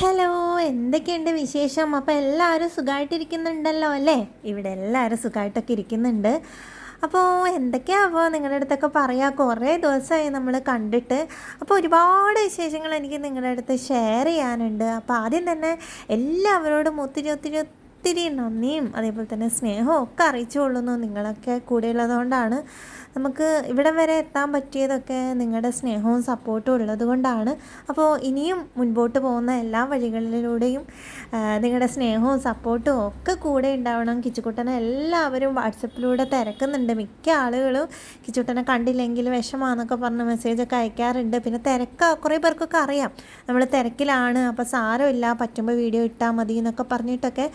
Hello എന്തൊക്കെയുണ്ട് വിശേഷം? അപ്പോൾ എല്ലാവരും സുഖമായിട്ടിരിക്കുന്നുണ്ടല്ലോ അല്ലേ? ഇവിടെ എല്ലാവരും സുഖമായിട്ടൊക്കെ ഇരിക്കുന്നുണ്ട്. അപ്പോൾ എന്തൊക്കെയാവോ നിങ്ങളുടെ അടുത്തൊക്കെ പറയാം. കുറേ ദിവസമായി നമ്മൾ കണ്ടിട്ട്. അപ്പോൾ ഒരുപാട് വിശേഷങ്ങൾ എനിക്ക് നിങ്ങളുടെ അടുത്ത് ഷെയർ ചെയ്യാനുണ്ട്. അപ്പോൾ ആദ്യം തന്നെ എല്ലാവരോടും ഒത്തിരി ഒത്തിരി ഒത്തിരി നന്ദിയും അതേപോലെ തന്നെ സ്നേഹവും ഒക്കെ അറിയിച്ചു കൊള്ളുന്നു നിങ്ങളൊക്കെ കൂടെ ഉള്ളതുകൊണ്ടാണ് നമുക്ക് ഇവിടെ വരെ എത്താൻ പറ്റിയതൊക്കെ നിങ്ങളുടെ സ്നേഹവും സപ്പോർട്ടും ഉള്ളത് കൊണ്ടാണ്. അപ്പോൾ ഇനിയും മുൻപോട്ട് പോകുന്ന എല്ലാ വഴികളിലൂടെയും നിങ്ങളുടെ സ്നേഹവും സപ്പോർട്ടും ഒക്കെ കൂടെ ഉണ്ടാവണം. കിച്ചുക്കുട്ടനെ എല്ലാവരും വാട്സപ്പിലൂടെ തിരക്കുന്നുണ്ട്. മിക്ക ആളുകളും കിച്ചുട്ടനെ കണ്ടില്ലെങ്കിൽ വിഷമാന്നൊക്കെ പറഞ്ഞ് മെസ്സേജൊക്കെ അയക്കാറുണ്ട്. പിന്നെ തിരക്ക കുറേ പേർക്കൊക്കെ അറിയാം. നമ്മൾ തിരക്കിലാണ് അപ്പോൾ സാരമില്ല പറ്റുമ്പോൾ വീഡിയോ ഇട്ടാൽ മതി എന്നൊക്കെ പറഞ്ഞിട്ടൊക്കെ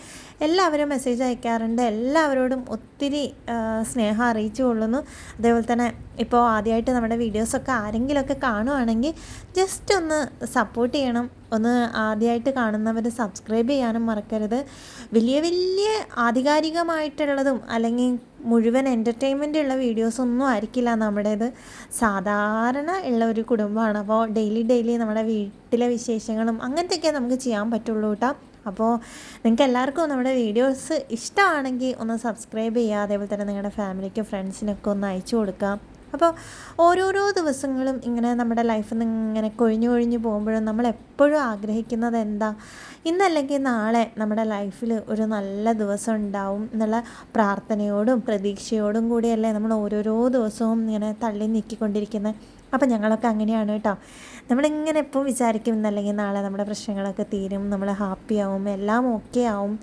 എല്ലാവരും മെസ്സേജ് അയക്കാറുണ്ട്. എല്ലാവരോടും ഒത്തിരി സ്നേഹം അറിയിച്ചു കൊള്ളുന്നു അതേപോലെ തന്നെ ഇപ്പോൾ ആദ്യമായിട്ട് നമ്മുടെ വീഡിയോസൊക്കെ ആരെങ്കിലുമൊക്കെ കാണുവാണെങ്കിൽ ജസ്റ്റ് ഒന്ന് സപ്പോർട്ട് ചെയ്യണം. ഒന്ന് ആദ്യമായിട്ട് കാണുന്നവർ സബ്സ്ക്രൈബ് ചെയ്യാനും മറക്കരുത്. വലിയ വലിയ ആധികാരികമായിട്ടുള്ളതും അല്ലെങ്കിൽ മുഴുവൻ എന്റർടൈൻമെന്റ് ഉള്ള വീഡിയോസൊന്നും ആയിരിക്കില്ല നമ്മുടേത്. സാധാരണ ഉള്ള ഒരു കുടുംബമാണ്. അപ്പോൾ ഡെയിലി ഡെയിലി നമ്മുടെ വീട്ടിലെ വിശേഷങ്ങളും അങ്ങനത്തെയൊക്കെ നമുക്ക് ചെയ്യാൻ പറ്റുള്ളൂ കേട്ടോ അപ്പോൾ നിങ്ങൾക്ക് എല്ലാവർക്കും നമ്മുടെ വീഡിയോസ് ഇഷ്ടമാണെങ്കിൽ ഒന്ന് സബ്സ്ക്രൈബ് ചെയ്യുക അതേപോലെ തന്നെ നിങ്ങളുടെ ഫാമിലിക്കും ഫ്രണ്ട്സിനൊക്കെ ഒന്ന് അയച്ചു കൊടുക്കാം അപ്പോൾ ഓരോരോ ദിവസങ്ങളും ഇങ്ങനെ നമ്മുടെ ലൈഫിൽ നിന്ന് ഇങ്ങനെ കൊഴിഞ്ഞു കൊഴിഞ്ഞു പോകുമ്പോഴും നമ്മൾ എപ്പോഴും ആഗ്രഹിക്കുന്നത് എന്താ? ഇന്നല്ലെങ്കിൽ നാളെ നമ്മുടെ ലൈഫിൽ ഒരു നല്ല ദിവസം ഉണ്ടാവും എന്നുള്ള പ്രാർത്ഥനയോടും പ്രതീക്ഷയോടും കൂടിയല്ലേ നമ്മൾ ഓരോരോ ദിവസവും ഇങ്ങനെ തള്ളി നീക്കിക്കൊണ്ടിരിക്കുന്നത്. അപ്പം ഞങ്ങളൊക്കെ അങ്ങനെയാണ് കേട്ടോ. നമ്മളിങ്ങനെ എപ്പോൾ വിചാരിക്കും എന്നല്ലെങ്കിൽ നാളെ നമ്മുടെ പ്രശ്നങ്ങളൊക്കെ തീരും നമ്മൾ ഹാപ്പി ആവും എല്ലാം ഓക്കെ ആവും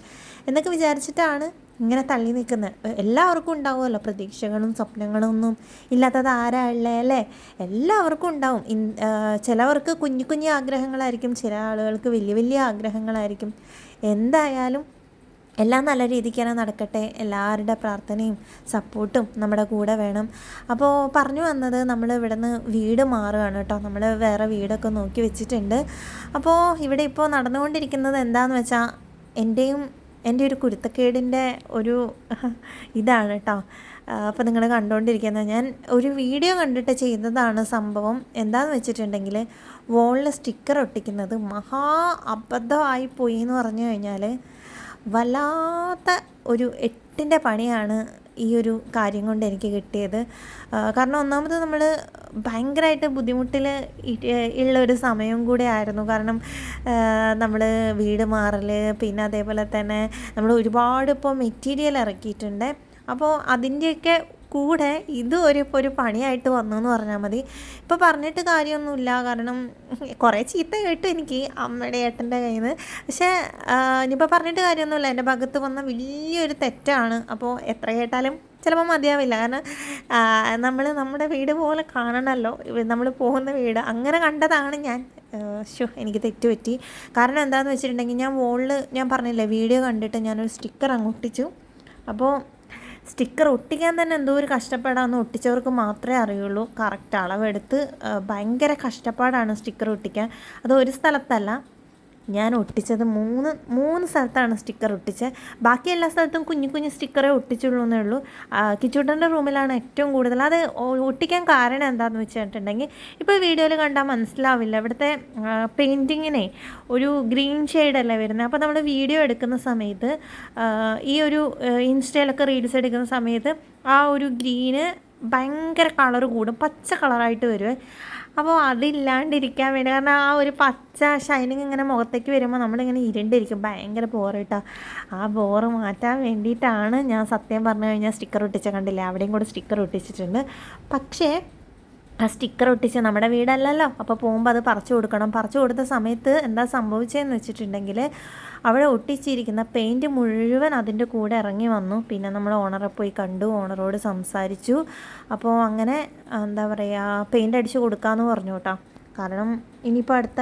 എന്നൊക്കെ വിചാരിച്ചിട്ടാണ് ഇങ്ങനെ തള്ളി നിൽക്കുന്നത്. എല്ലാവർക്കും ഉണ്ടാവുമല്ലോ പ്രതീക്ഷകളും സ്വപ്നങ്ങളും ഒന്നും ഇല്ലാത്തത് ആരാ അല്ലേ? എല്ലാവർക്കും ഉണ്ടാവും. ചിലവർക്ക് കുഞ്ഞു കുഞ്ഞു ആഗ്രഹങ്ങളായിരിക്കും ചില ആളുകൾക്ക് വലിയ വലിയ ആഗ്രഹങ്ങളായിരിക്കും. എന്തായാലും എല്ലാം നല്ല രീതിക്ക് തന്നെ നടക്കട്ടെ. എല്ലാവരുടെ പ്രാർത്ഥനയും സപ്പോർട്ടും നമ്മുടെ കൂടെ വേണം. അപ്പോൾ പറഞ്ഞു വന്നത് നമ്മൾ ഇവിടെ നിന്ന് വീട് മാറുകയാണ് കേട്ടോ. നമ്മൾ വേറെ വീടൊക്കെ നോക്കി വെച്ചിട്ടുണ്ട്. അപ്പോൾ ഇവിടെ ഇപ്പോൾ നടന്നുകൊണ്ടിരിക്കുന്നത് എന്താണെന്ന് വെച്ചാൽ എന്റെയും എന്റെ ഒരു കുരുത്തക്കേടിന്റെ ഒരു ഇതാണ് കേട്ടോ. അപ്പോൾ നിങ്ങൾ കണ്ടുകൊണ്ടിരിക്കുന്നത് ഞാൻ ഒരു വീഡിയോ കണ്ടിട്ട് ചെയ്തതാണ് സംഭവം. എന്താണെന്ന് വെച്ചിട്ടുണ്ടെങ്കിൽ വോളിൽ സ്റ്റിക്കർ ഒട്ടിക്കുന്നത് മഹാ അബദ്ധമായി പോയി എന്ന് പറഞ്ഞു കഴിഞ്ഞാൽ വല്ലാത്ത ഒരു എട്ടിന്റെ പണിയാണ് ഈ ഒരു കാര്യം കൊണ്ട് എനിക്ക് കിട്ടിയത്. കാരണം ഒന്നാമത് നമ്മൾ ഭയങ്കരമായിട്ട് ബുദ്ധിമുട്ടിൽ ഉള്ള ഒരു സമയം കൂടെ ആയിരുന്നു. കാരണം നമ്മൾ വീട് മാറൽ പിന്നെ അതേപോലെ തന്നെ നമ്മൾ ഒരുപാട് ഇപ്പോൾ മെറ്റീരിയൽ ഇറക്കിയിട്ടുണ്ട്. അപ്പോൾ അതിന്റെയൊക്കെ കൂടെ ഇത് ഒരു ഇപ്പോൾ ഒരു പണിയായിട്ട് വന്നു എന്ന് പറഞ്ഞാൽ മതി. ഇപ്പോൾ പറഞ്ഞിട്ട് കാര്യമൊന്നുമില്ല. കാരണം കുറേ ചീത്ത കേട്ടു എനിക്ക് അമ്മയുടെ ഏട്ടന്റെ കയ്യിൽ നിന്ന് പക്ഷേ ഇനിയിപ്പോൾ പറഞ്ഞിട്ട് കാര്യമൊന്നുമില്ല. എന്റെ ഭാഗത്ത് വന്ന വലിയൊരു തെറ്റാണ്. അപ്പോൾ എത്ര കേട്ടാലും ചിലപ്പോൾ മതിയാവില്ല. കാരണം നമ്മൾ നമ്മുടെ വീട് പോലെ കാണണമല്ലോ നമ്മൾ പോകുന്ന വീട്. അങ്ങനെ കണ്ടതാണ് ഞാൻ. ഷോ എനിക്ക് തെറ്റുപറ്റി. കാരണം എന്താണെന്ന് വെച്ചിട്ടുണ്ടെങ്കിൽ ഞാൻ വോളിൽ ഞാൻ പറഞ്ഞില്ലേ വീഡിയോ കണ്ടിട്ട് ഞാനൊരു സ്റ്റിക്കർ അങ്ങ് ഒട്ടിച്ചു അപ്പോൾ സ്റ്റിക്കർ ഒട്ടിക്കാൻ തന്നെ എന്തോ ഒരു കഷ്ടപ്പാടാന്ന് ഒട്ടിച്ചവർക്ക് മാത്രമേ അറിയുള്ളൂ. കറക്റ്റ് അളവെടുത്ത് ഭയങ്കര കഷ്ടപ്പാടാണ് സ്റ്റിക്കർ ഒട്ടിക്കാൻ. അത് ഒരു സ്ഥലത്തല്ല ഞാൻ ഒട്ടിച്ചത് മൂന്ന് മൂന്ന് സ്ഥലത്താണ് സ്റ്റിക്കർ ഒട്ടിച്ചത് ബാക്കി എല്ലാ സ്ഥലത്തും കുഞ്ഞു കുഞ്ഞു സ്റ്റിക്കറേ ഒട്ടിച്ചുള്ളൂ എന്നേ ഉള്ളൂ. കിച്ചൂട്ടന്റെ റൂമിലാണ് ഏറ്റവും കൂടുതൽ. അത് ഒട്ടിക്കാൻ കാരണം എന്താണെന്ന് വെച്ചിട്ടുണ്ടെങ്കിൽ ഇപ്പോൾ വീഡിയോയിൽ കണ്ടാൽ മനസ്സിലാവില്ല. ഇവിടുത്തെ പെയിന്റിങ്ങിനെ ഒരു ഗ്രീൻ ഷെയ്ഡല്ലേ വരുന്നത്? അപ്പോൾ നമ്മൾ വീഡിയോ എടുക്കുന്ന സമയത്ത് ഈ ഒരു ഇൻസ്റ്റയിലൊക്കെ റീൽസ് എടുക്കുന്ന സമയത്ത് ആ ഒരു ഗ്രീന് ഭയങ്കര കളർ കൂടും. പച്ച കളറായിട്ട് വരുമേ അപ്പോൾ അതില്ലാണ്ടിരിക്കാൻ വേണ്ടി. കാരണം ആ ഒരു പച്ച ഷൈനിങ് ഇങ്ങനെ മുഖത്തേക്ക് വരുമ്പോൾ നമ്മളിങ്ങനെ ഇരുണ്ടിരിക്കും. ഭയങ്കര ബോറിട്ടാ ആ ബോറ് മാറ്റാൻ വേണ്ടിയിട്ടാണ് ഞാൻ സത്യം പറഞ്ഞു കഴിഞ്ഞാൽ സ്റ്റിക്കർ ഒട്ടിച്ച കണ്ടില്ല? അവിടെയും കൂടെ സ്റ്റിക്കർ ഒട്ടിച്ചിട്ടുണ്ട്. പക്ഷേ ആ സ്റ്റിക്കർ ഒട്ടിച്ച് നമ്മുടെ വീടല്ലല്ലോ. അപ്പോൾ പോകുമ്പോൾ അത് പറിച്ചു കൊടുക്കണം. പറിച്ചു കൊടുത്ത സമയത്ത് എന്താ സംഭവിച്ചതെന്ന് വെച്ചിട്ടുണ്ടെങ്കിൽ അവിടെ ഒട്ടിച്ചിരിക്കുന്ന പെയിന്റ് മുഴുവൻ അതിന്റെ കൂടെ ഇറങ്ങി വന്നു. പിന്നെ നമ്മൾ ഓണറെ പോയി കണ്ടു. ഓണറോട് സംസാരിച്ചു. അപ്പോൾ അങ്ങനെ എന്താ പറയുക പെയിന്റ് അടിച്ച് കൊടുക്കാമെന്ന് പറഞ്ഞു കേട്ടോ. കാരണം ഇനിയിപ്പോൾ അടുത്ത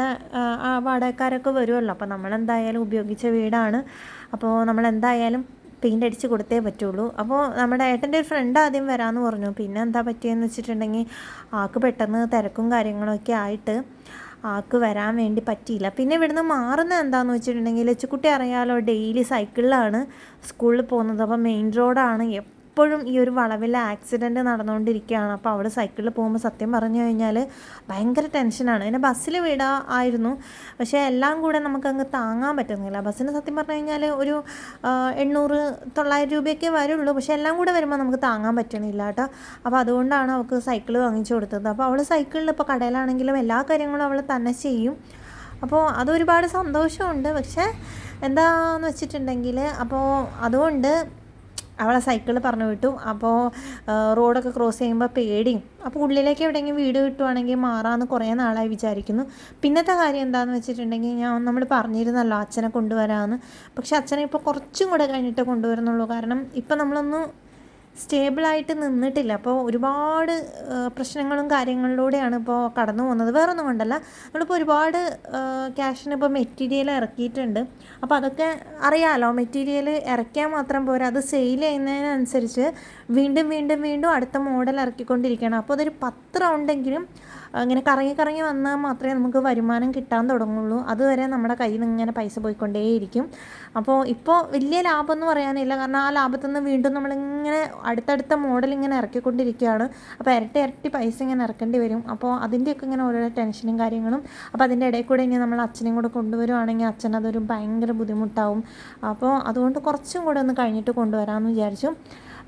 വാടകക്കാരൊക്കെ വരുമല്ലോ അപ്പോൾ നമ്മളെന്തായാലും ഉപയോഗിച്ച വീടാണ്. അപ്പോൾ നമ്മളെന്തായാലും പെയിന്റ് അടിച്ച് കൊടുത്തേ പറ്റുള്ളൂ. അപ്പോൾ നമ്മുടെ ഏട്ടന്റെ ഒരു ഫ്രണ്ട് ആദ്യം വരാമെന്ന് പറഞ്ഞു. പിന്നെ എന്താ പറ്റിയെന്ന് വെച്ചിട്ടുണ്ടെങ്കിൽ ആൾക്ക് പെട്ടെന്ന് തിരക്കും കാര്യങ്ങളൊക്കെ ആയിട്ട് ആൾക്ക് വരാൻ വേണ്ടി പറ്റിയില്ല. പിന്നെ ഇവിടുന്ന് മാറുന്ന എന്താണെന്ന് വെച്ചിട്ടുണ്ടെങ്കിൽ ലച്ചുക്കുട്ടി അറിയാലോ ഡെയിലി സൈക്കിളിലാണ് സ്കൂളിൽ പോകുന്നത്. അപ്പോൾ മെയിൻ റോഡാണ് ഇപ്പോഴും ഈ ഒരു വളവിൽ ആക്സിഡന്റ് നടന്നുകൊണ്ടിരിക്കുകയാണ്. അപ്പോൾ അവിടെ സൈക്കിളിൽ പോകുമ്പോൾ സത്യം പറഞ്ഞു കഴിഞ്ഞാൽ ഭയങ്കര ടെൻഷനാണ് എന്നെ ബസ്സിൽ വിടാ ആയിരുന്നു പക്ഷേ എല്ലാം കൂടെ നമുക്കങ്ങ് താങ്ങാൻ പറ്റുന്നില്ല. ബസ്സിന് സത്യം പറഞ്ഞു കഴിഞ്ഞാൽ ഒരു എണ്ണൂറ് തൊള്ളായിരം രൂപയൊക്കെ വരുള്ളൂ. പക്ഷേ എല്ലാം കൂടെ വരുമ്പോൾ നമുക്ക് താങ്ങാൻ പറ്റണില്ല കേട്ടോ. അപ്പോൾ അതുകൊണ്ടാണ് അവൾക്ക് സൈക്കിൾ വാങ്ങിച്ചു കൊടുത്തത്. അപ്പോൾ അവൾ സൈക്കിളിൽ ഇപ്പോൾ കടയിലാണെങ്കിലും എല്ലാ കാര്യങ്ങളും അവൾ തന്നെ ചെയ്യും. അപ്പോൾ അതൊരുപാട് സന്തോഷമുണ്ട്. പക്ഷേ എന്താന്ന് വെച്ചിട്ടുണ്ടെങ്കിൽ അപ്പോൾ അതുകൊണ്ട് അവളെ സൈക്കിൾ പറഞ്ഞു വിട്ടു. അപ്പോൾ റോഡൊക്കെ ക്രോസ് ചെയ്യുമ്പോൾ പേടിയും. അപ്പോൾ ഉള്ളിലേക്ക് എവിടെയെങ്കിലും വീട് കിട്ടുവാണെങ്കിൽ മാറാമെന്ന് കുറേ നാളായി വിചാരിക്കുന്നു. പിന്നത്തെ കാര്യം എന്താണെന്ന് വെച്ചിട്ടുണ്ടെങ്കിൽ ഞാൻ നമ്മൾ പറഞ്ഞിരുന്നല്ലോ അച്ഛനെ കൊണ്ടുവരാമെന്ന് പക്ഷെ അച്ഛനെ ഇപ്പോൾ കുറച്ചും കൂടെ കഴിഞ്ഞിട്ട് കൊണ്ടുവരുന്നുള്ളൂ. കാരണം ഇപ്പം നമ്മളൊന്ന് സ്റ്റേബിളായിട്ട് നിന്നിട്ടില്ല. അപ്പോൾ ഒരുപാട് പ്രശ്നങ്ങളും കാര്യങ്ങളിലൂടെയാണ് ഇപ്പോൾ കടന്നു പോകുന്നത്. വേറൊന്നും കൊണ്ടല്ല. നമ്മളിപ്പോൾ ഒരുപാട് ക്യാഷിന് ഇപ്പോൾ മെറ്റീരിയൽ ഇറക്കിയിട്ടുണ്ട്. അപ്പോൾ അതൊക്കെ അറിയാമല്ലോ മെറ്റീരിയൽ ഇറക്കിയാൽ മാത്രം പോരാ. അത് സെയിൽ ചെയ്യുന്നതിനനുസരിച്ച് വീണ്ടും വീണ്ടും വീണ്ടും അടുത്ത മോഡൽ ഇറക്കിക്കൊണ്ടിരിക്കണം അപ്പോൾ അതൊരു പത്ത് റൗണ്ടെങ്കിലും ഇങ്ങനെ കറങ്ങി കറങ്ങി വന്നാൽ മാത്രമേ നമുക്ക് വരുമാനം കിട്ടാൻ തുടങ്ങുള്ളൂ. അതുവരെ നമ്മുടെ കയ്യിൽ നിന്ന് ഇങ്ങനെ പൈസ പോയിക്കൊണ്ടേയിരിക്കും. അപ്പോൾ ഇപ്പോൾ വലിയ ലാഭം എന്ന് പറയാനില്ല. കാരണം ആ ലാഭത്തിൽ നിന്ന് വീണ്ടും നമ്മളിങ്ങനെ അടുത്തടുത്ത മോഡൽ ഇങ്ങനെ ഇറക്കിക്കൊണ്ടിരിക്കുകയാണ്. അപ്പോൾ ഇരട്ടി ഇരട്ടി പൈസ ഇങ്ങനെ ഇറക്കേണ്ടി വരും. അപ്പോൾ അതിന്റെയൊക്കെ ഇങ്ങനെ ഓരോരോ ടെൻഷനും കാര്യങ്ങളും. അപ്പോൾ അതിന്റെ ഇടയിൽ കൂടെ ഇനി നമ്മൾ അച്ഛനെയും കൂടെ കൊണ്ടുവരുവാണെങ്കിൽ അച്ഛൻ അതൊരു ഭയങ്കര ബുദ്ധിമുട്ടാവും. അപ്പോൾ അതുകൊണ്ട് കുറച്ചും കൂടെ ഒന്ന് കഴിഞ്ഞിട്ട് കൊണ്ടുവരാമെന്ന് വിചാരിച്ചു.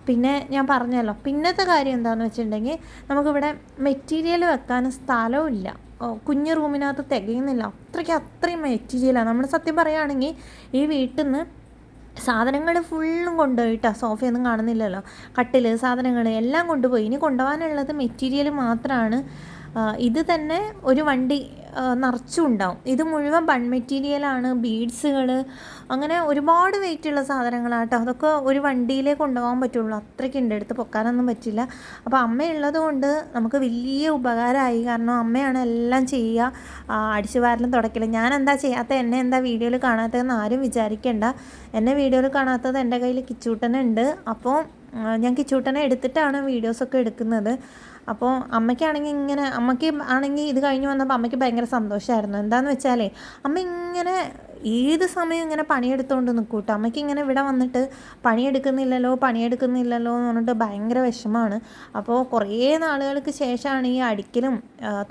പിന്നെ ഞാൻ പറഞ്ഞല്ലോ പിന്നത്തെ കാര്യം എന്താണെന്ന് വെച്ചിട്ടുണ്ടെങ്കിൽ നമുക്കിവിടെ മെറ്റീരിയൽ വെക്കാൻ സ്ഥലവും ഇല്ല കുഞ്ഞു റൂമിനകത്ത് തികയുന്നില്ല. അത്രയ്ക്ക് അത്രയും മെറ്റീരിയലാണ് നമ്മൾ സത്യം പറയുകയാണെങ്കിൽ ഈ വീട്ടിൽ നിന്ന് സാധനങ്ങൾ ഫുള്ളും കൊണ്ടുപോയിട്ടാ സോഫയൊന്നും കാണുന്നില്ലല്ലോ. കട്ടിൽ സാധനങ്ങൾ എല്ലാം കൊണ്ടുപോയി. ഇനി കൊണ്ടുപോകാനുള്ളത് മെറ്റീരിയൽ മാത്രമാണ് ഇത് തന്നെ ഒരു വണ്ടി നിറച്ചും ഉണ്ടാവും. ഇത് മുഴുവൻ ബൺ മെറ്റീരിയലാണ് ബീഡ്സുകൾ അങ്ങനെ ഒരുപാട് വെയിറ്റുള്ള സാധനങ്ങളാട്ടോ അതൊക്കെ ഒരു വണ്ടിയിലേ കൊണ്ടുപോകാൻ പറ്റുള്ളൂ. അത്രയ്ക്ക് ഉണ്ട് എടുത്ത് പൊക്കാനൊന്നും പറ്റില്ല. അപ്പോൾ അമ്മയുള്ളത് കൊണ്ട് നമുക്ക് വലിയ ഉപകാരമായി കാരണം അമ്മയാണ് എല്ലാം ചെയ്യുക അടിച്ചു വാരലും തുടക്കലും. ഞാൻ എന്താ ചെയ്യാത്ത എന്നെ എന്താ വീഡിയോയിൽ കാണാത്തതെന്ന് ആരും വിചാരിക്കേണ്ട. എന്നെ വീഡിയോയിൽ കാണാത്തത് എന്റെ കയ്യിൽ കിച്ചൂട്ടനുണ്ട് അപ്പോൾ ഞാൻ കിച്ചൂട്ടനെ എടുത്തിട്ടാണ് വീഡിയോസൊക്കെ എടുക്കുന്നത്. അപ്പോൾ അമ്മയ്ക്കാണെങ്കിൽ ഇങ്ങനെ അമ്മയ്ക്ക് ആണെങ്കിൽ ഇത് കഴിഞ്ഞ് വന്നപ്പോൾ അമ്മയ്ക്ക് ഭയങ്കര സന്തോഷമായിരുന്നു എന്താണെന്ന് വെച്ചാലേ അമ്മ ഇങ്ങനെ ഏത് സമയം ഇങ്ങനെ പണിയെടുത്തുകൊണ്ട് നിൽക്കും കേട്ടോ അമ്മയ്ക്ക് ഇങ്ങനെ ഇവിടെ വന്നിട്ട് പണിയെടുക്കുന്നില്ലല്ലോ പണിയെടുക്കുന്നില്ലല്ലോ എന്ന് പറഞ്ഞിട്ട് ഭയങ്കര വിഷമമാണ്. അപ്പോൾ കുറേ നാളുകൾക്ക് ശേഷമാണ് ഈ അടിക്കലും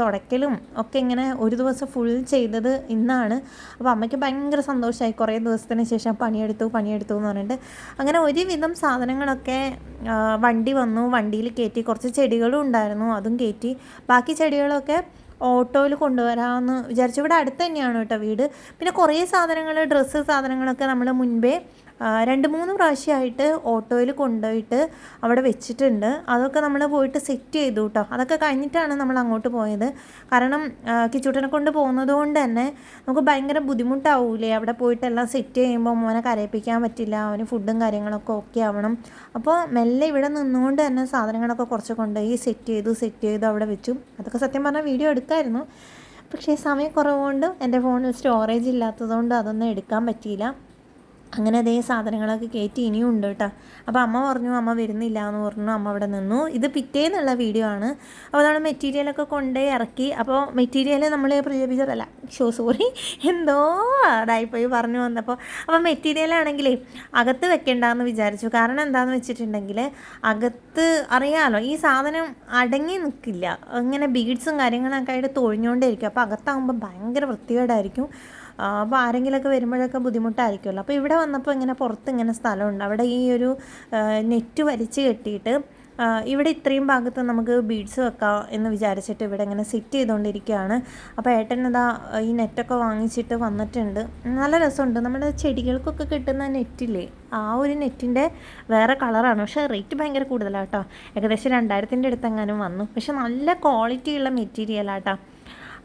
തുടയ്ക്കലും ഒക്കെ ഇങ്ങനെ ഒരു ദിവസം ഫുൾ ചെയ്തത് ഇന്നാണ്. അപ്പോൾ അമ്മയ്ക്ക് ഭയങ്കര സന്തോഷമായി കുറേ ദിവസത്തിന് ശേഷം പണിയെടുത്തു പണിയെടുത്തു എന്ന് പറഞ്ഞിട്ട്. അങ്ങനെ ഒരുവിധം സാധനങ്ങളൊക്കെ വണ്ടി വന്നു. വണ്ടിയിൽ കയറ്റി കുറച്ച് ചെടികളും ഉണ്ടായിരുന്നു അതും കയറ്റി. ബാക്കി ചെടികളൊക്കെ ഓട്ടോയിൽ കൊണ്ടുവരാമെന്ന് വിചാരിച്ചു. ഇവിടെ അടുത്ത് തന്നെയാണ് കേട്ടോ വീട്. പിന്നെ കുറേ സാധനങ്ങൾ ഡ്രസ്സ് സാധനങ്ങളൊക്കെ നമ്മൾ മുൻപേ രണ്ട് മൂന്ന് പ്രാവശ്യമായിട്ട് ഓട്ടോയിൽ കൊണ്ടുപോയിട്ട് അവിടെ വെച്ചിട്ടുണ്ട്. അതൊക്കെ നമ്മൾ പോയിട്ട് സെറ്റ് ചെയ്തു കേട്ടോ അതൊക്കെ കഴിഞ്ഞിട്ടാണ് നമ്മൾ അങ്ങോട്ട് പോയത്. കാരണം കിച്ചൂട്ടനെ കൊണ്ട് പോകുന്നത് കൊണ്ട് തന്നെ നമുക്ക് ഭയങ്കര ബുദ്ധിമുട്ടാവൂലേ? അവിടെ പോയിട്ട് എല്ലാം സെറ്റ് ചെയ്യുമ്പോൾ മോനെ കരയിപ്പിക്കാൻ പറ്റില്ല അവന് ഫുഡും കാര്യങ്ങളൊക്കെ ഓക്കെ ആവണം. അപ്പോൾ മെല്ലെ ഇവിടെ നിന്നുകൊണ്ട് തന്നെ സാധനങ്ങളൊക്കെ കുറച്ച് കൊണ്ടുപോയി സെറ്റ് ചെയ്തു സെറ്റ് ചെയ്തു അവിടെ വെച്ചു. അതൊക്കെ സത്യം പറഞ്ഞാൽ വീഡിയോ എടുക്കായിരുന്നു. പക്ഷേ സമയക്കുറവുകൊണ്ട് എന്റെ ഫോണിൽ സ്റ്റോറേജ് ഇല്ലാത്തതുകൊണ്ട് അതൊന്നും എടുക്കാൻ പറ്റിയില്ല. അങ്ങനെ അതേ സാധനങ്ങളൊക്കെ കയറ്റി ഇനിയും ഉണ്ട് കേട്ടോ. അപ്പോൾ അമ്മ പറഞ്ഞു അമ്മ വരുന്നില്ല എന്ന് പറഞ്ഞു. അമ്മ അവിടെ നിന്നു. ഇത് പിറ്റേന്നുള്ള വീഡിയോ ആണ്. അപ്പോൾ നമ്മൾ മെറ്റീരിയലൊക്കെ കൊണ്ടേ ഇറക്കി. അപ്പോൾ മെറ്റീരിയൽ നമ്മൾ പ്രചരിപ്പിച്ചതല്ല. ഷോ സോറി എന്തോ അതായിപ്പോയി പറഞ്ഞു വന്നപ്പോൾ. അപ്പോൾ മെറ്റീരിയൽ ആണെങ്കിലേ അകത്ത് വെക്കേണ്ടെന്ന് വിചാരിച്ചു. കാരണം എന്താണെന്ന് വെച്ചിട്ടുണ്ടെങ്കിൽ അകത്ത് അറിയാമല്ലോ ഈ സാധനം അടങ്ങി നിൽക്കില്ല. അങ്ങനെ ബീഡ്സും കാര്യങ്ങളൊക്കെ ആയിട്ട് തൊഴിഞ്ഞുകൊണ്ടേ ഇരിക്കും. അപ്പോൾ അകത്താകുമ്പോൾ ഭയങ്കര വൃത്തികേടായിരിക്കും. അപ്പോൾ ആരെങ്കിലുമൊക്കെ വരുമ്പോഴൊക്കെ ബുദ്ധിമുട്ടായിരിക്കുമല്ലോ. അപ്പോൾ ഇവിടെ വന്നപ്പോൾ ഇങ്ങനെ പുറത്ത് ഇങ്ങനെ സ്ഥലമുണ്ട്. അവിടെ ഈ ഒരു നെറ്റ് വലിച്ച് കെട്ടിയിട്ട് ഇവിടെ ഇത്രയും ഭാഗത്ത് നമുക്ക് ബീഡ്സ് വെക്കാം എന്ന് വിചാരിച്ചിട്ട് ഇവിടെ ഇങ്ങനെ സെറ്റ് ചെയ്തുകൊണ്ടിരിക്കുകയാണ് അപ്പോൾ ഏട്ടൻ ഇതാ ഈ നെറ്റൊക്കെ വാങ്ങിച്ചിട്ട് വന്നിട്ടുണ്ട്. നല്ല രസമുണ്ട്. നമ്മുടെ ചെടികൾക്കൊക്കെ കിട്ടുന്ന നെറ്റില്ലേ? ആ ഒരു നെറ്റിന്റെ വേറെ കളറാണ്. പക്ഷേ റേറ്റ് ഭയങ്കര കൂടുതലാണ് കേട്ടോ. ഏകദേശം രണ്ടായിരത്തിന്റെ അടുത്തെങ്ങാനും വന്നു. പക്ഷെ നല്ല ക്വാളിറ്റിയുള്ള മെറ്റീരിയലാട്ടോ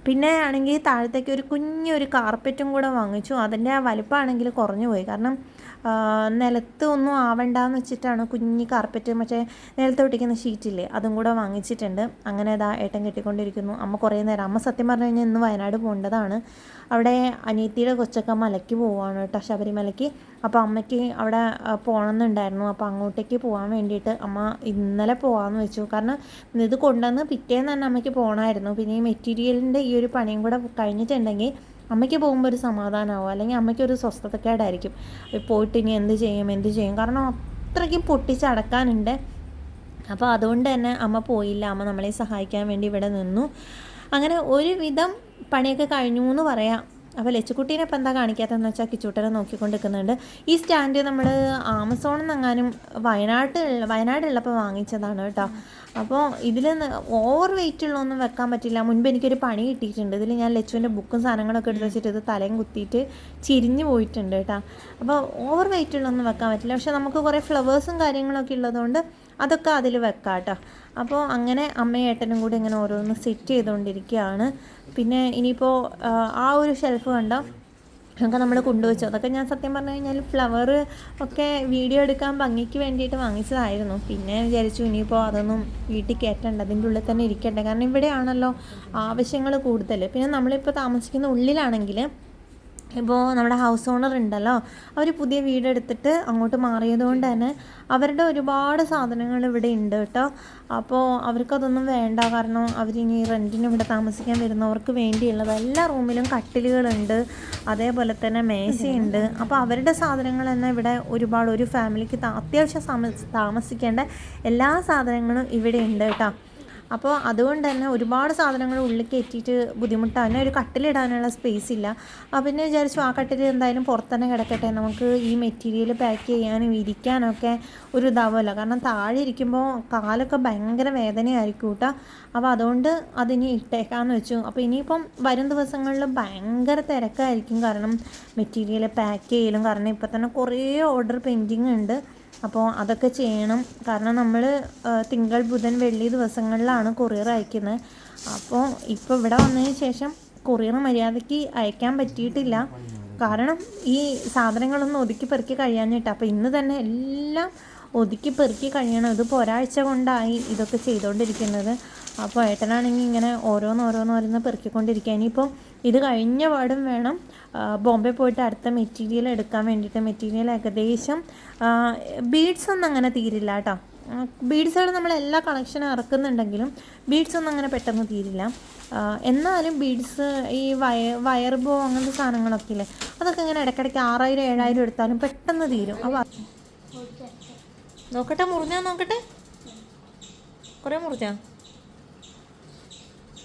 പിന്നെ ആണെങ്കിൽ താഴത്തേക്ക് ഒരു കുഞ്ഞൊരു കാർപ്പറ്റും കൂടെ വാങ്ങിച്ചു. അതിന്റെ ആ വലിപ്പമാണെങ്കിൽ കുറഞ്ഞു പോയി. കാരണം നിലത്ത് ഒന്നും ആവണ്ടെന്ന് വെച്ചിട്ടാണ് കുഞ്ഞി കാർപ്പറ്റ് പക്ഷേ നിലത്ത് ഒട്ടിക്കുന്ന ഷീറ്റില്ലേ അതും കൂടെ വാങ്ങിച്ചിട്ടുണ്ട്. അങ്ങനെ ഇതാ ഏട്ടൻ കെട്ടിക്കൊണ്ടിരിക്കുന്നു. അമ്മ കുറേ നേരം അമ്മ സത്യം പറഞ്ഞു കഴിഞ്ഞാൽ ഇന്ന് വയനാട് പോകേണ്ടതാണ്. അവിടെ അനിയത്തിയുടെ കൊച്ചൊക്കെ മലയ്ക്ക് പോവാണ് കേട്ടോ ശബരിമലയ്ക്ക്. അപ്പോൾ അമ്മയ്ക്ക് അവിടെ പോകണമെന്നുണ്ടായിരുന്നു. അപ്പോൾ അങ്ങോട്ടേക്ക് പോകാൻ വേണ്ടിയിട്ട് അമ്മ ഇന്നലെ പോകാമെന്ന് വെച്ചു. കാരണം ഇത് കൊണ്ടുവന്ന് പിറ്റേന്ന് തന്നെ അമ്മയ്ക്ക് പോകണമായിരുന്നു. പിന്നെ ഈ മെറ്റീരിയലിന്റെ ഈ ഒരു പണിയും കൂടെ കഴിഞ്ഞിട്ടുണ്ടെങ്കിൽ അമ്മയ്ക്ക് പോകുമ്പോൾ ഒരു സമാധാനമാവും. അല്ലെങ്കിൽ അമ്മയ്ക്ക് ഒരു സ്വസ്ഥതക്കേടായിരിക്കും. പോയിട്ട് ഇനി എന്ത് ചെയ്യും എന്ത് ചെയ്യും. കാരണം അത്രയ്ക്കും പൊട്ടിച്ചടക്കാനുണ്ട്. അപ്പോൾ അതുകൊണ്ട് തന്നെ അമ്മ പോയില്ല. അമ്മ നമ്മളെ സഹായിക്കാൻ വേണ്ടി ഇവിടെ നിന്നു. അങ്ങനെ ഒരുവിധം പണിയൊക്കെ കഴിഞ്ഞു എന്ന് പറയാം. അപ്പോൾ ലച്ചുക്കുട്ടീനെ ഇപ്പം എന്താ കാണിക്കാത്തതെന്ന് വെച്ചാൽ കിച്ചൂട്ടനെ നോക്കിക്കൊണ്ട് നിൽക്കുന്നുണ്ട് ഈ സ്റ്റാൻഡ് നമ്മൾ ആമസോണിൽ നിന്നെങ്ങാനും വയനാട്ട് വയനാടുള്ളപ്പോൾ വാങ്ങിച്ചതാണ് കേട്ടോ. അപ്പോൾ ഇതിൽ ഓവർ വെയിറ്റ് ഉള്ളതൊന്നും വെക്കാൻ പറ്റില്ല. മുൻപ് എനിക്കൊരു പണി കിട്ടിയിട്ടുണ്ട്. ഇതിൽ ഞാൻ ലച്ചുവിന്റെ ബുക്കും സാധനങ്ങളൊക്കെ എടുത്ത് വെച്ചിട്ട് ഇത് തലയും കുത്തിയിട്ട് ചിരിഞ്ഞു പോയിട്ടുണ്ട് കേട്ടോ. അപ്പോൾ ഓവർ വെയിറ്റ് ഉള്ളൊന്നും വെക്കാൻ പറ്റില്ല. പക്ഷെ നമുക്ക് കുറേ ഫ്ലവേഴ്സും കാര്യങ്ങളൊക്കെ ഉള്ളതുകൊണ്ട് അതൊക്കെ അതിൽ വെക്കാം കേട്ടോ അപ്പോൾ അങ്ങനെ അമ്മയും ഏട്ടനും കൂടി ഇങ്ങനെ ഓരോന്ന് സെറ്റ് ചെയ്തുകൊണ്ടിരിക്കുകയാണ് പിന്നെ ഇനിയിപ്പോൾ ആ ഒരു ഷെൽഫ് കണ്ടോ? ഒക്കെ നമ്മൾ കൊണ്ടുവച്ചു. അതൊക്കെ ഞാൻ സത്യം പറഞ്ഞു കഴിഞ്ഞാൽ ഫ്ലവർ ഒക്കെ വീഡിയോ എടുക്കാൻ ഭംഗിക്ക് വേണ്ടിയിട്ട് വാങ്ങിച്ചതായിരുന്നു. പിന്നെ വിചാരിച്ചു ഇനിയിപ്പോൾ അതൊന്നും വീട്ടിൽ കയറ്റേണ്ട അതിന്റെ ഉള്ളിൽ തന്നെ ഇരിക്കട്ടെ. കാരണം ഇവിടെയാണല്ലോ ആവശ്യങ്ങൾ കൂടുതൽ പിന്നെ നമ്മളിപ്പോൾ താമസിക്കുന്ന ഉള്ളിലാണെങ്കിൽ ഇപ്പോൾ നമ്മുടെ ഹൗസ് ഓണർ ഉണ്ടല്ലോ അവർ പുതിയ വീടെടുത്തിട്ട് അങ്ങോട്ട് മാറിയതുകൊണ്ട് തന്നെ അവരുടെ ഒരുപാട് സാധനങ്ങൾ ഇവിടെ ഉണ്ട് കേട്ടോ. അപ്പോൾ അവർക്കതൊന്നും വേണ്ട കാരണം അവരിനി റെന്റിന് ഇവിടെ താമസിക്കാൻ വരുന്നവർക്ക് വേണ്ടിയുള്ളത് എല്ലാ റൂമിലും കട്ടിലുകളുണ്ട് അതേപോലെ തന്നെ മേശയുണ്ട്. അപ്പോൾ അവരുടെ സാധനങ്ങൾ തന്നെ ഇവിടെ ഒരുപാട് ഒരു ഫാമിലിക്ക് അത്യാവശ്യം താമസിക്കേണ്ട എല്ലാ സാധനങ്ങളും ഇവിടെ ഉണ്ട് കേട്ടോ. അപ്പോൾ അതുകൊണ്ട് തന്നെ ഒരുപാട് സാധനങ്ങൾ ഉള്ളിൽ കയറ്റിയിട്ട് ബുദ്ധിമുട്ടാണ് ഒരു കട്ടിലിടാനുള്ള സ്പേസ് ഇല്ല. അപ്പോൾ പിന്നെ വിചാരിച്ചു ആ കട്ടിൽ എന്തായാലും പുറത്തന്നെ കിടക്കട്ടെ. നമുക്ക് ഈ മെറ്റീരിയൽ പാക്ക് ചെയ്യാനും ഇരിക്കാനൊക്കെ ഒരു ഇതാവുമല്ലോ. കാരണം താഴെ ഇരിക്കുമ്പോൾ കാലൊക്കെ ഭയങ്കര വേദനയായിരിക്കും കേട്ടോ. അപ്പോൾ അതുകൊണ്ട് അതിനി ഇട്ടേക്കാന്ന് വെച്ചു. അപ്പോൾ ഇനിയിപ്പം വരും ദിവസങ്ങളിൽ ഭയങ്കര തിരക്കായിരിക്കും കാരണം മെറ്റീരിയൽ പാക്ക് ചെയ്യലും. കാരണം ഇപ്പം തന്നെ കുറേ ഓർഡർ പെൻഡിങ് ഉണ്ട്. അപ്പോൾ അതൊക്കെ ചെയ്യണം. കാരണം നമ്മൾ തിങ്കൾ ബുധൻ വെള്ളി ദിവസങ്ങളിലാണ് കൊറിയർ അയക്കുന്നത് അപ്പോൾ ഇപ്പോൾ ഇവിടെ വന്നതിന് ശേഷം കൊറിയർ മര്യാദയ്ക്ക് അയക്കാൻ പറ്റിയിട്ടില്ല. കാരണം ഈ സാധനങ്ങളൊന്നും ഒതുക്കി പെറുക്കി കഴിയാഞ്ഞിട്ട്. അപ്പോൾ ഇന്ന് തന്നെ എല്ലാം ഒതുക്കി പെറുക്കി കഴിയണം. ഇതിപ്പോൾ ഒരാഴ്ച കൊണ്ടായി ഇതൊക്കെ ചെയ്തുകൊണ്ടിരിക്കുന്നത് അപ്പോൾ ഏട്ടനാണെങ്കിൽ ഇങ്ങനെ ഓരോന്ന് ഓരോന്ന് ഓരോന്ന് പെറുക്കിക്കൊണ്ടിരിക്കുക ഇനിയിപ്പോൾ ഇത് കഴിഞ്ഞ പാടും വേണം. ബോംബെ പോയിട്ട് അടുത്ത മെറ്റീരിയൽ എടുക്കാൻ വേണ്ടിയിട്ട് മെറ്റീരിയൽ ഏകദേശം ബീഡ്സ് ഒന്നും അങ്ങനെ തീരില്ല കേട്ടോ. ബീഡ്സുകൾ നമ്മൾ എല്ലാ കളക്ഷനും ഇറക്കുന്നുണ്ടെങ്കിലും ബീഡ്സ് ഒന്നും അങ്ങനെ പെട്ടെന്ന് തീരില്ല. എന്നാലും ബീഡ്സ് ഈ വയ വയർ ബോ അങ്ങനത്തെ സാധനങ്ങളൊക്കെ ഇല്ലേ അതൊക്കെ ഇങ്ങനെ ഇടയ്ക്കിടയ്ക്ക് ആറായിരം ഏഴായിരം എടുത്താലും പെട്ടെന്ന് തീരും. അപ്പോൾ നോക്കട്ടെ മുറിഞ്ഞാ നോക്കട്ടെ? കുറേ മുറിഞ്ഞാ ആ, രാത്രി കിടക്കുമ്പോ എന്ത് ചെയ്യണം പറയൂ കുഞ്ഞു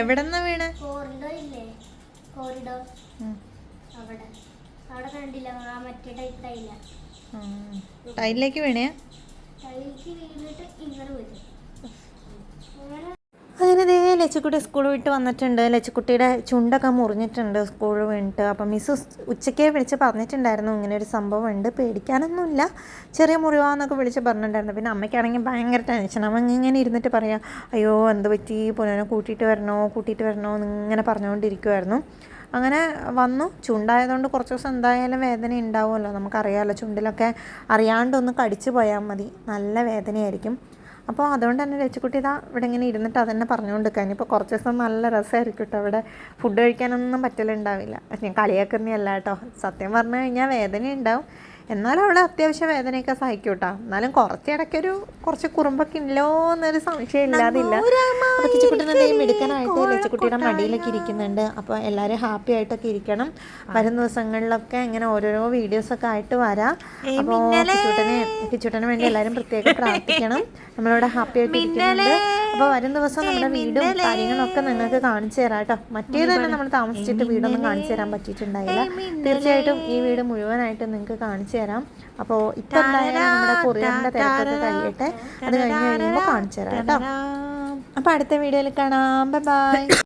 എവിടെന്നാ വീണ്? കോറിഡോർ ഇല്ലേ കോറിഡോർ. അവിടെ. അവിടെ കണ്ടില്ല. ആ മറ്റേ ടൈപ്പ് ടൈല. ടൈലിലേക്ക് വീണേ ടൈലിലേക്ക് വീണിട്ട് ഇങ്ങനെ വരും ലച്ചുക്കുട്ടി സ്കൂൾ വിട്ട് വന്നിട്ടുണ്ട്. ലച്ചുക്കുട്ടിയുടെ ചുണ്ടൊക്കെ മുറിഞ്ഞിട്ടുണ്ട് സ്കൂൾ വീണിട്ട് അപ്പം മിസ് ഉച്ചയ്ക്ക് വിളിച്ച് പറഞ്ഞിട്ടുണ്ടായിരുന്നു. ഇങ്ങനെ ഒരു സംഭവം ഉണ്ട് പേടിക്കാനൊന്നുമില്ല. ചെറിയ മുറിവാന്നൊക്കെ വിളിച്ച് പറഞ്ഞിട്ടുണ്ടായിരുന്നു. പിന്നെ അമ്മയ്ക്കാണെങ്കിൽ ഭയങ്കര ടെൻഷൻ അമ്മ ഇങ്ങനെ ഇരുന്നിട്ട് പറയാം അയ്യോ എന്ത് പറ്റി? പുനനെ കൂട്ടിയിട്ട് വരണോ? കൂട്ടിയിട്ട് വരണോ? എന്നിങ്ങനെ പറഞ്ഞുകൊണ്ടിരിക്കുമായിരുന്നു അങ്ങനെ വന്നു. ചുണ്ടായതുകൊണ്ട് കുറച്ച് ദിവസം എന്തായാലും വേദന ഉണ്ടാവുമല്ലോ. നമുക്കറിയാമല്ലോ ചുണ്ടിലൊക്കെ അറിയാണ്ടൊന്ന് കടിച്ചു പോയാൽ മതി. നല്ല വേദനയായിരിക്കും. അപ്പോൾ അതുകൊണ്ട് തന്നെ ലച്ചുക്കുട്ടി ഇതാ ഇവിടെ ഇങ്ങനെ ഇരുന്നിട്ട് അതന്നെ പറഞ്ഞുകൊണ്ട് നിൽക്കുക ഇനിയിപ്പോൾ കുറച്ച് ദിവസം നല്ല രസമായിരിക്കും കേട്ടോ അവിടെ ഫുഡ് കഴിക്കാനൊന്നും പറ്റലുണ്ടാവില്ല. ഞാൻ കളിയാക്കുന്നതല്ല കേട്ടോ. സത്യം പറഞ്ഞു കഴിഞ്ഞാൽ വേദന ഉണ്ടാവും എന്നാലും അവിടെ അത്യാവശ്യം വേദനയൊക്കെ സഹിക്കൂട്ടാ. കേട്ടോ എന്നാലും കുറച്ച് ഇടയ്ക്കൊരു കുറച്ച് കുറുമ്പൊക്കെ ഇല്ലോ എന്നൊരു സംശയം ഇല്ലാതില്ല അപ്പോൾ കിച്ചുക്കുട്ടിനെ എന്തെങ്കിലും എടുക്കാനായിട്ട് ലച്ചുക്കുട്ടിയുടെ മടിയിലൊക്കെ ഇരിക്കുന്നുണ്ട്. അപ്പോൾ എല്ലാവരും ഹാപ്പി ആയിട്ടൊക്കെ ഇരിക്കണം. വരും ദിവസങ്ങളിലൊക്കെ ഇങ്ങനെ ഓരോരോ വീഡിയോസ് ഒക്കെ ആയിട്ട് വരാം. അപ്പോൾ കിച്ചുട്ടനെ കിച്ചുട്ടന് വേണ്ടി എല്ലാവരും പ്രത്യേകം പ്രാർത്ഥിക്കണം. നമ്മളിവിടെ ഹാപ്പി ആയിട്ട് ഇരിക്കുന്നുണ്ട് അപ്പോൾ വരും ദിവസം നമ്മുടെ വീടും കാര്യങ്ങളൊക്കെ നിങ്ങൾക്ക് കാണിച്ചു തരാം കേട്ടോ. മറ്റേത് തന്നെ നമ്മൾ താമസിച്ചിട്ട് വീടൊന്നും കാണിച്ചു തരാൻ പറ്റിയിട്ടുണ്ടായില്ല. തീർച്ചയായിട്ടും ഈ വീട് മുഴുവനായിട്ട് നിങ്ങൾക്ക് കാണിച്ചു തരാം. അപ്പോൾ ഇപ്പം എന്തായാലും നമ്മുടെ കൊറിയറിന്റെ തിരക്കൊക്കെ കഴിയട്ടെ. അത് കഴിഞ്ഞ് കഴിയുമ്പോൾ കാണിച്ചു തരാം കേട്ടോ. അപ്പോൾ അടുത്ത വീഡിയോയിൽ കാണാം. Bye bye.